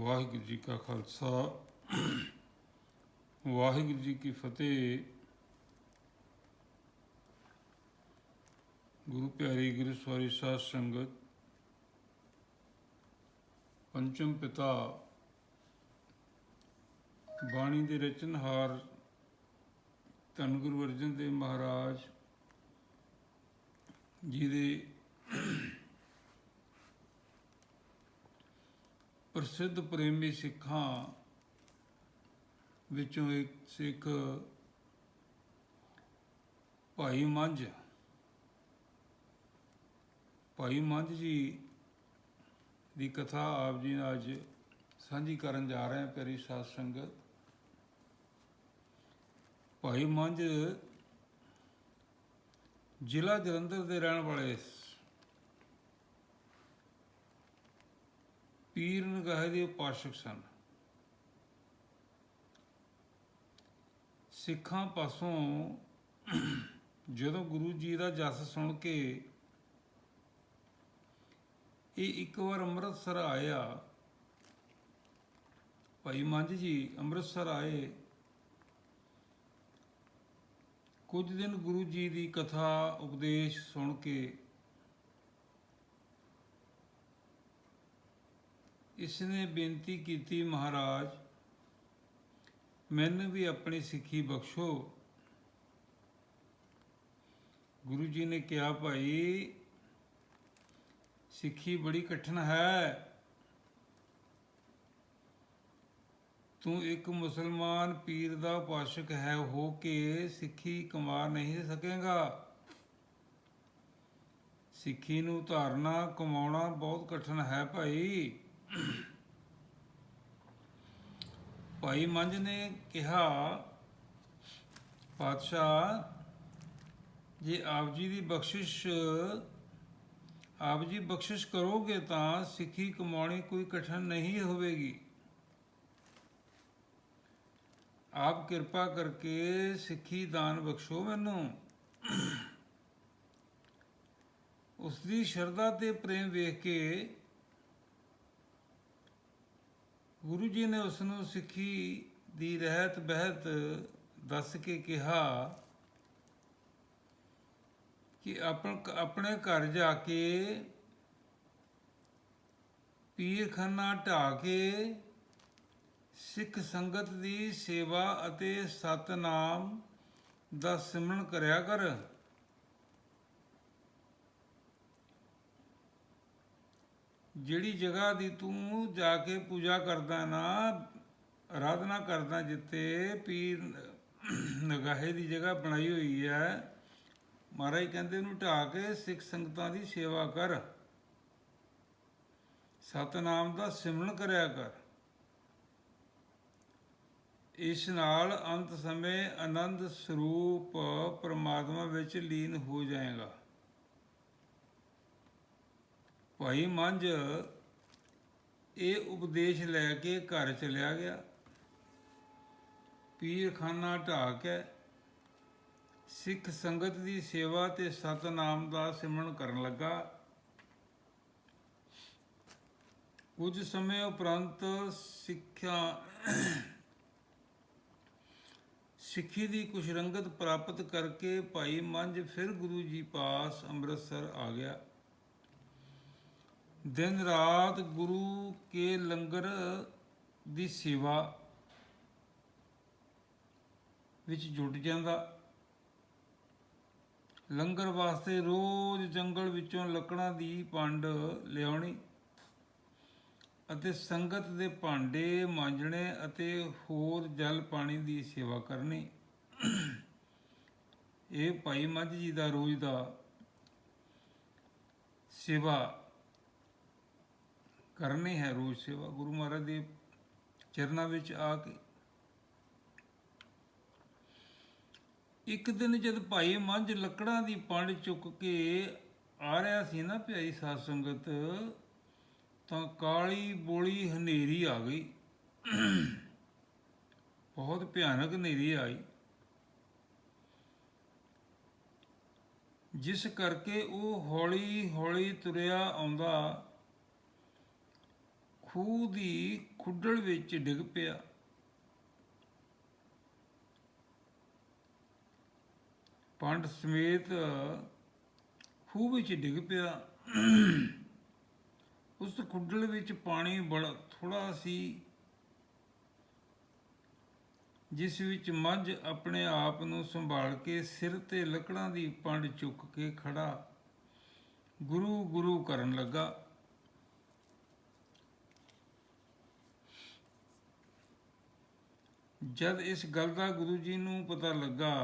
ਵਾਹਿਗੁਰੂ ਜੀ ਕਾ ਖਾਲਸਾ। ਵਾਹਿਗੁਰੂ ਜੀ ਕੀ ਫਤਿਹ। ਗੁਰੂ ਪਿਆਰੀ, ਗੁਰੂ ਸਵਾਰੀ ਸਾਧ ਸੰਗਤ, ਪੰਚਮ ਪਿਤਾ, ਬਾਣੀ ਦੇ ਰਚਨਹਾਰ ਧੰਨ ਗੁਰੂ ਅਰਜਨ ਦੇਵ ਮਹਾਰਾਜ ਜੀ ਦੇ ਪ੍ਰਸਿੱਧ ਪ੍ਰੇਮੀ ਸਿੱਖਾਂ ਵਿੱਚੋਂ ਇੱਕ ਸਿੱਖ ਭਾਈ ਮੰਝ। ਭਾਈ ਮੰਝ ਜੀ ਦੀ ਕਥਾ ਆਪ ਜੀ ਨਾਲ ਅੱਜ ਸਾਂਝੀ ਕਰਨ ਜਾ ਰਹੇ ਹਾਂ ਪਿਆਰੀ ਸਾਧ ਸੰਗਤ। ਭਾਈ ਮੰਝ ਜ਼ਿਲ੍ਹਾ ਜਲੰਧਰ ਦੇ ਰਹਿਣ ਵਾਲੇ ਪੀਰ ਨਗਾਹੇ ਦੇ ਉਪਾਸ਼ਕ ਸਨ। ਸਿੱਖਾਂ ਪਾਸੋਂ ਜਦੋਂ ਗੁਰੂ ਜੀ ਦਾ ਜਸ ਸੁਣ ਕੇ ਇਹ ਇੱਕ ਵਾਰ ਅੰਮ੍ਰਿਤਸਰ ਆਇਆ, ਭਾਈ ਮੰਝ ਜੀ ਅੰਮ੍ਰਿਤਸਰ ਆਏ। ਕੁਝ ਦਿਨ ਗੁਰੂ ਜੀ ਦੀ ਕਥਾ, ਉਪਦੇਸ਼ ਸੁਣ ਕੇ ਇਸ ਨੇ ਬੇਨਤੀ ਕੀਤੀ, ਮਹਾਰਾਜ, ਮੈਨੂੰ ਵੀ ਆਪਣੀ ਸਿੱਖੀ ਬਖਸ਼ੋ। ਗੁਰੂ ਜੀ ਨੇ ਕਿਹਾ, ਭਾਈ, ਸਿੱਖੀ ਬੜੀ ਕਠਿਨ ਹੈ। ਤੂੰ ਇੱਕ ਮੁਸਲਮਾਨ ਪੀਰ ਦਾ ਪਾਸ਼ਕ ਹੈ, ਹੋ ਕੇ ਸਿੱਖੀ ਕਮਾ ਨਹੀਂ ਸਕੇਗਾ। ਸਿੱਖੀ ਨੂੰ ਧਾਰਨਾ ਕਮਾਉਣਾ ਬਹੁਤ ਕਠਿਨ ਹੈ, ਭਾਈ। ਭਾਈ ਮੰਝ ਨੇ ਕਿਹਾ, ਪਾਤਸ਼ਾਹ, ਜੇ ਆਪ ਜੀ ਦੀ ਬਖਸ਼ਿਸ਼, ਆਪ ਜੀ ਬਖਸ਼ਿਸ਼ ਕਰੋਗੇ ਤਾਂ ਸਿੱਖੀ ਕਮਾਉਣੀ ਕੋਈ ਕਠਿਨ ਨਹੀਂ ਹੋਵੇਗੀ। ਆਪ ਕਿਰਪਾ ਕਰਕੇ ਸਿੱਖੀ ਦਾਨ ਬਖਸ਼ੋ ਮੈਨੂੰ। ਉਸ ਦੀ ਸ਼ਰਧਾ ਤੇ ਪ੍ਰੇਮ ਵੇਖ ਕੇ ਗੁਰੂ ਜੀ ਨੇ ਉਸ ਨੂੰ ਸਿੱਖੀ ਦੀ ਰਹਿਤ ਬਹਿਤ ਦੱਸ ਕੇ ਕਿਹਾ ਕਿ ਆਪਣ ਆਪਣੇ ਘਰ ਜਾ ਕੇ ਪੀਰਖਾਨਾ ਢਾ ਕੇ ਸਿੱਖ ਸੰਗਤ ਦੀ ਸੇਵਾ ਅਤੇ ਸਤਨਾਮ ਦਾ ਸਿਮਰਨ ਕਰਿਆ ਕਰ। ਜਿਹੜੀ ਜਗ੍ਹਾ ਦੀ ਤੂੰ ਜਾ ਕੇ ਪੂਜਾ ਕਰਦਾ ਨਾ ਆਰਾਧਨਾ ਕਰਦਾ ਜਿੱਤੇ ਪੀਰ ਨਗਾਹੇ ਦੀ ਜਗ੍ਹਾ ਬਣਾਈ ਹੋਈ ਹੈ, ਮਹਾਰਾਜ ਕਹਿੰਦੇ ਉਹਨੂੰ ਢਾ ਕੇ ਸਿੱਖ ਸੰਗਤਾਂ ਦੀ ਸੇਵਾ ਕਰ। ਸਤਨਾਮ ਦਾ ਸਿਮਰਨ ਕਰਿਆ ਕਰ। ਇਸ ਨਾਲ ਅੰਤ ਸਮੇਂ ਆਨੰਦ ਸਰੂਪ ਪਰਮਾਤਮਾ ਵਿੱਚ ਲੀਨ ਹੋ ਜਾਏਗਾ। ਭਾਈ ਮੰਝ, ਇਹ ਉਪਦੇਸ਼ ਲੈ ਕੇ ਘਰ ਚਲਿਆ ਗਿਆ। ਪੀਰਖਾਨਾ ਢਾ ਕੇ ਸਿੱਖ ਸੰਗਤ ਦੀ ਸੇਵਾ ਤੇ ਸਤਨਾਮ ਦਾ ਸਿਮਰਨ ਕਰਨ ਲੱਗਾ। ਕੁਝ ਸਮੇਂ ਉਪਰੰਤ ਸਿੱਖਿਆ ਸਿੱਖੀ ਦੀ ਕੁਛ ਰੰਗਤ ਪ੍ਰਾਪਤ ਕਰਕੇ ਭਾਈ ਮੰਝ ਫਿਰ ਗੁਰੂ ਜੀ ਪਾਸ ਅੰਮ੍ਰਿਤਸਰ ਆ ਗਿਆ। ਦਿਨ ਰਾਤ ਗੁਰੂ ਕੇ ਲੰਗਰ ਦੀ ਸੇਵਾ ਵਿੱਚ ਜੁਟ ਜਾਂਦਾ। ਲੰਗਰ ਵਾਸਤੇ ਰੋਜ਼ ਜੰਗਲ ਵਿੱਚੋਂ ਲੱਕੜਾਂ ਦੀ ਪੰਡ ਲਿਆਉਣੀ ਅਤੇ ਸੰਗਤ ਦੇ ਭਾਂਡੇ ਮਾਂਜਣੇ ਅਤੇ ਹੋਰ ਜਲ ਪਾਣੀ ਦੀ ਸੇਵਾ ਕਰਨੀ। ਇਹ ਭਾਈ ਮੱਝ ਜੀ ਦਾ ਰੋਜ਼ ਦਾ ਸੇਵਾ ਕਰਨੀ ਹੈ ਰੋਜ਼ ਸੇਵਾ। ਗੁਰੂ ਮਹਾਰਾਜ ਦੇ ਚਰਨਾਂ ਵਿੱਚ ਆ ਕੇ ਇੱਕ ਦਿਨ ਜਦ ਭਾਈ ਮੰਝ ਲੱਕੜਾਂ ਦੀ ਪੰਡ ਚੁੱਕ ਕੇ ਆ ਰਿਹਾ ਸੀ ਨਾ ਪਿਆਰੀ ਸਾਧ ਸੰਗਤ, ਤਾਂ ਕਾਲੀ ਬੋਲੀ ਹਨੇਰੀ ਆ ਗਈ। ਬਹੁਤ ਭਿਆਨਕ ਹਨੇਰੀ ਆਈ। ਜਿਸ ਕਰਕੇ ਉਹ ਹੌਲੀ ਹੌਲੀ ਤੁਰਿਆ ਆਉਂਦਾ। ਖੂਹ ਦੀ ਖੁੱਡਲ ਵਿੱਚ ਡਿੱਗ ਪਿਆ। ਪੰਡ ਸਮੇਤ ਖੂਹ ਵਿੱਚ ਡਿੱਗ ਪਿਆ। ਉਸ ਖੁੱਡਲ ਵਿੱਚ ਪਾਣੀ ਬੜਾ ਥੋੜਾ ਸੀ, ਜਿਸ ਵਿੱਚ ਮੱਝ ਆਪਣੇ ਆਪ ਨੂੰ ਸੰਭਾਲ ਕੇ ਸਿਰ ਤੇ ਲੱਕੜਾਂ ਦੀ ਪੰਡ ਚੁੱਕ ਕੇ ਖੜਾ ਗੁਰੂ ਗੁਰੂ ਕਰਨ ਲੱਗਾ। ਜਦ ਇਸ ਗੱਲ ਦਾ ਗੁਰੂ ਜੀ ਨੂੰ ਪਤਾ ਲੱਗਾ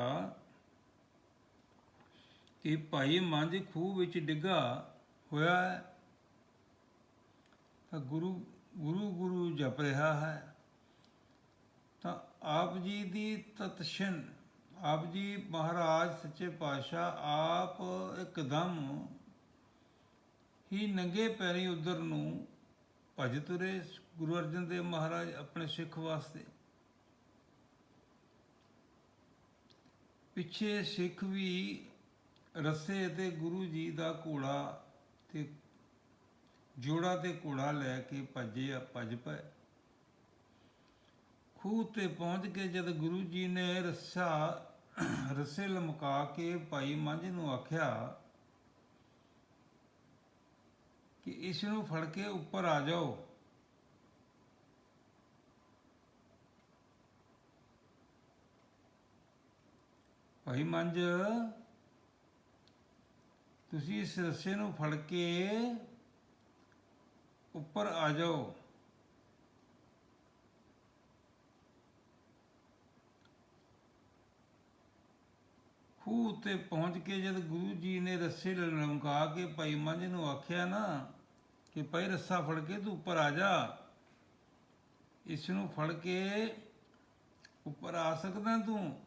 ਕਿ ਭਾਈ ਮੰਝ ਖੂਹ ਵਿੱਚ ਡਿੱਗਾ ਹੋਇਆ ਹੈ, ਤਾਂ ਗੁਰੂ ਗੁਰੂ ਗੁਰੂ ਜਪ ਰਿਹਾ ਹੈ। ਤਾਂ ਆਪ ਜੀ ਦੀ ਤਤਸ਼ਨ, ਆਪ ਜੀ ਮਹਾਰਾਜ ਸੱਚੇ ਪਾਤਸ਼ਾਹ ਆਪ ਇੱਕਦਮ ਹੀ ਨੰਗੇ ਪੈਰੀ ਉਧਰ ਨੂੰ ਭਜ ਤੁਰੇ। ਗੁਰੂ ਅਰਜਨ ਦੇਵ ਮਹਾਰਾਜ ਆਪਣੇ ਸਿੱਖ ਵਾਸਤੇ ਪਿੱਛੇ ਸਿੱਖ ਵੀ ਰੱਸੇ ਤੇ ਗੁਰੂ ਜੀ ਦਾ ਘੋੜਾ ਤੇ ਜੋੜਾ ਤੇ ਘੋੜਾ ਲੈ ਕੇ ਭੱਜੇ ਆ, ਭੱਜ ਪਏ। ਖੂਹ ਤੇ ਪਹੁੰਚ ਕੇ ਜਦ ਗੁਰੂ ਜੀ ਨੇ ਰੱਸਾ, ਰੱਸੇ ਲਮਕਾ ਕੇ ਭਾਈ ਮੰਝ ਨੂੰ ਆਖਿਆ ਕਿ ਇਸ ਨੂੰ ਫੜ ਕੇ ਉੱਪਰ ਆ ਜਾਓ। ਭਾਈ ਮੰਜ ਤੁਸੀਂ ਇਸ ਰੱਸੇ ਨੂੰ ਫੜ ਕੇ ਉੱਪਰ ਆ ਜਾਓ। ਖੂਹ ਉੱਤੇ ਪਹੁੰਚ ਕੇ ਜਦ ਗੁਰੂ ਜੀ ਨੇ ਰੱਸੇ ਲਮਕਾ ਕੇ ਭਾਈ ਮੰਝ ਨੂੰ ਆਖਿਆ ਨਾ ਕਿ ਭਾਈ ਰੱਸਾ ਫੜ ਕੇ ਤੂੰ ਉੱਪਰ ਆ ਜਾ। ਇਸ ਨੂੰ ਫੜ ਕੇ ਉੱਪਰ ਆ ਸਕਦਾ ਤੂੰ?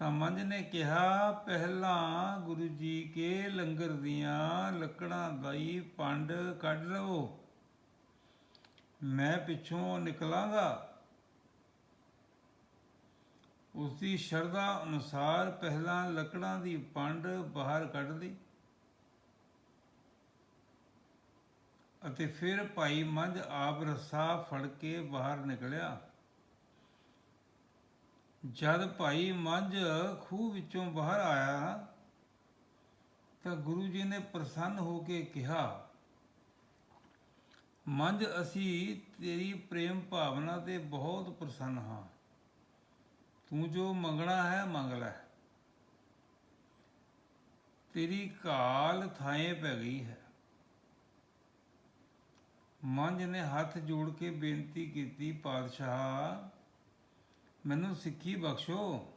ਤਾਂ ਮੰਝ ਨੇ ਕਿਹਾ, ਪਹਿਲਾਂ ਗੁਰੂ ਜੀ ਕੇ ਲੰਗਰ ਦੀਆਂ ਲੱਕੜਾਂ ਦਾਈ ਪੰਡ ਕੱਢ ਲਵੋ। ਮੈਂ ਪਿੱਛੋਂ ਨਿਕਲਾਂਗਾ। ਉਸ ਦੀ ਸ਼ਰਧਾ ਅਨੁਸਾਰ ਪਹਿਲਾਂ ਲੱਕੜਾਂ ਦੀ ਪੰਡ ਬਾਹਰ ਕੱਢ ਲਈ ਅਤੇ ਫਿਰ ਭਾਈ ਮੰਝ ਆਪ ਰੱਸਾ ਫੜ ਕੇ ਬਾਹਰ ਨਿਕਲਿਆ। ਜਦ ਭਾਈ ਮੰਝ ਖੂਹ ਵਿੱਚੋਂ ਬਾਹਰ ਆਇਆ, ਤਾਂ ਗੁਰੂ ਜੀ ਨੇ ਪ੍ਰਸੰਨ ਹੋ ਕੇ ਕਿਹਾ, ਮੰਝ, ਅਸੀਂ ਤੇਰੀ ਪ੍ਰੇਮ ਭਾਵਨਾ ਤੇ ਬਹੁਤ ਪ੍ਰਸੰਨ ਹਾਂ। ਤੂੰ ਜੋ ਮੰਗਣਾ ਹੈ, ਮੰਗ ਲੈ। ਤੇਰੀ ਕਾਲ ਥਾਏ ਪੈ ਗਈ ਹੈ। ਮੰਝ ਨੇ ਹੱਥ ਜੋੜ ਕੇ ਬੇਨਤੀ ਕੀਤੀ, ਪਾਤਸ਼ਾਹ ਮੈਨੂੰ ਸਿੱਖੀ ਬਖਸ਼ੋ।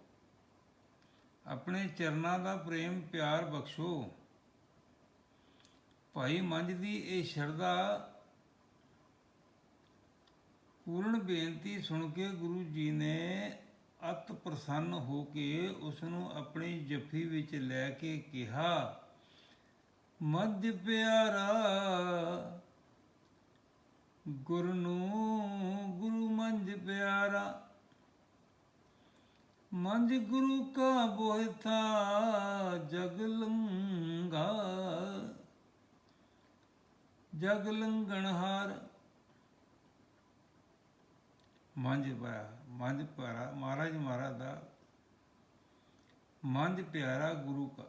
ਆਪਣੇ ਚਰਨਾਂ ਦਾ ਪ੍ਰੇਮ ਪਿਆਰ ਬਖਸ਼ੋ। ਭਾਈ ਮੰਝ ਦੀ ਇਹ ਸ਼ਰਧਾ ਪੂਰਨ ਬੇਨਤੀ ਸੁਣ ਕੇ ਗੁਰੂ ਜੀ ਨੇ ਅਤ ਪ੍ਰਸੰਨ ਹੋ ਕੇ ਉਸ ਨੂੰ ਆਪਣੀ ਜੱਫੀ ਵਿੱਚ ਲੈ ਕੇ ਕਿਹਾ ਮੱਧ ਪਿਆਰਾ, ਗੁਰ ਨੂੰ ਗੁਰੂ ਮੰਝ ਪਿਆਰਾ ਮੰਜ ਗੁਰੂ ਕਾ ਬੋਇਥਾ ਜਗ ਲੰਗਾ ਜਗ ਲੰਗਣ ਹਾਰ। ਮੰਝ ਪਿਆ ਮੰਝ ਪਿਆਰਾ ਮਹਾਰਾਜ ਮਹਾਰਾਜ ਦਾ। ਮੰਜ ਪਿਆਰਾ ਗੁਰੂ ਕਾ।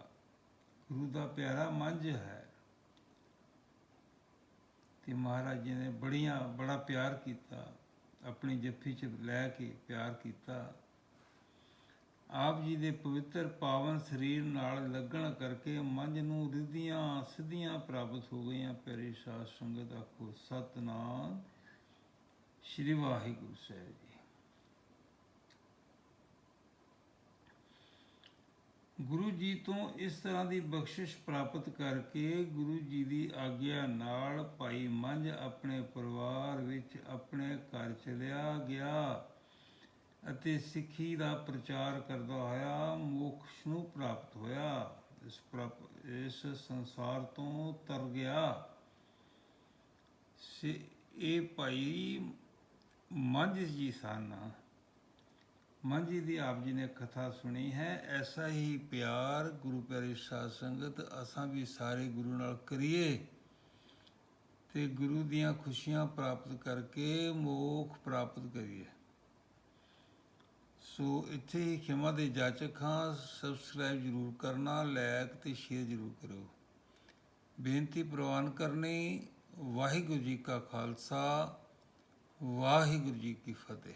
ਗੁਰੂ ਦਾ ਪਿਆਰਾ ਮੰਜ ਹੈ। ਤੇ ਮਹਾਰਾਜ ਜੀ ਨੇ ਬੜੀਆਂ, ਬੜਾ ਪਿਆਰ ਕੀਤਾ। ਆਪਣੀ ਜੱਫੀ ਚ ਲੈ ਕੇ ਪਿਆਰ ਕੀਤਾ। ਆਪ ਜੀ ਦੇ ਪਵਿੱਤਰ ਪਾਵਨ ਸਰੀਰ ਨਾਲ ਲੱਗਣ ਕਰਕੇ ਮੰਝ ਨੂੰ ਰਿੱਧੀਆਂ ਸਿੱਧੀਆਂ ਪ੍ਰਾਪਤ ਹੋ ਗਈਆਂ। ਪਿਆਰੀ ਸਾਧ ਸੰਗਤ, ਆਖੋ ਸਤਨਾਮ। ਸ਼੍ਰੀ ਵਾਹਿਗੁਰੂ ਸਾਹਿਬ ਜੀ। ਗੁਰੂ ਜੀ ਤੋਂ ਇਸ ਤਰ੍ਹਾਂ ਦੀ ਬਖਸ਼ਿਸ਼ ਪ੍ਰਾਪਤ ਕਰਕੇ ਗੁਰੂ ਜੀ ਦੀ ਆਗਿਆ ਨਾਲ ਭਾਈ ਮੰਝ ਆਪਣੇ ਪਰਿਵਾਰ ਵਿੱਚ ਆਪਣੇ ਘਰ ਚਲਿਆ ਗਿਆ। ਅਤੇ ਸਿੱਖੀ ਦਾ ਪ੍ਰਚਾਰ ਕਰਦਾ ਹੋਇਆ, ਮੋਕਸ਼ ਨੂੰ ਪ੍ਰਾਪਤ ਹੋਇਆ। ਇਸ ਪ੍ਰਾਪ- ਇਸ ਸੰਸਾਰ ਤੋਂ ਤਰ ਗਿਆ। ਸੇ, ਇਹ ਭਾਈ ਮੰਝ ਜੀ ਸਨ। ਮੰਝ ਜੀ ਦੀ ਆਪ ਜੀ ਨੇ ਕਥਾ ਸੁਣੀ ਹੈ, ਐਸਾ ਹੀ ਪਿਆਰ ਗੁਰੂ ਪਿਆਰੇ ਸਾਧ ਸੰਗਤ, ਅਸਾਂ ਵੀ ਸਾਰੇ ਗੁਰੂ ਨਾਲ ਕਰੀਏ। ਤੇ ਗੁਰੂ ਦੀਆਂ ਖੁਸ਼ੀਆਂ ਪ੍ਰਾਪਤ ਕਰਕੇ ਮੋਖ ਪ੍ਰਾਪਤ ਕਰੀਏ। ਸੋ ਇੱਥੇ ਹੀ ਖਿਮਾ ਦੇ ਜਾਚਕ ਹਾਂ ਸਬਸਕ੍ਰਾਈਬ ਜਰੂਰ ਕਰਨਾ ਲਾਇਕ ਤੇ ਸ਼ੇਅਰ ਜਰੂਰ ਕਰੋ ਬੇਨਤੀ ਪ੍ਰਵਾਨ ਕਰਨੀ, ਵਾਹਿਗੁਰੂ ਜੀ ਕਾ ਖਾਲਸਾ, ਵਾਹਿਗੁਰੂ ਜੀ ਕੀ ਫਤਿਹ।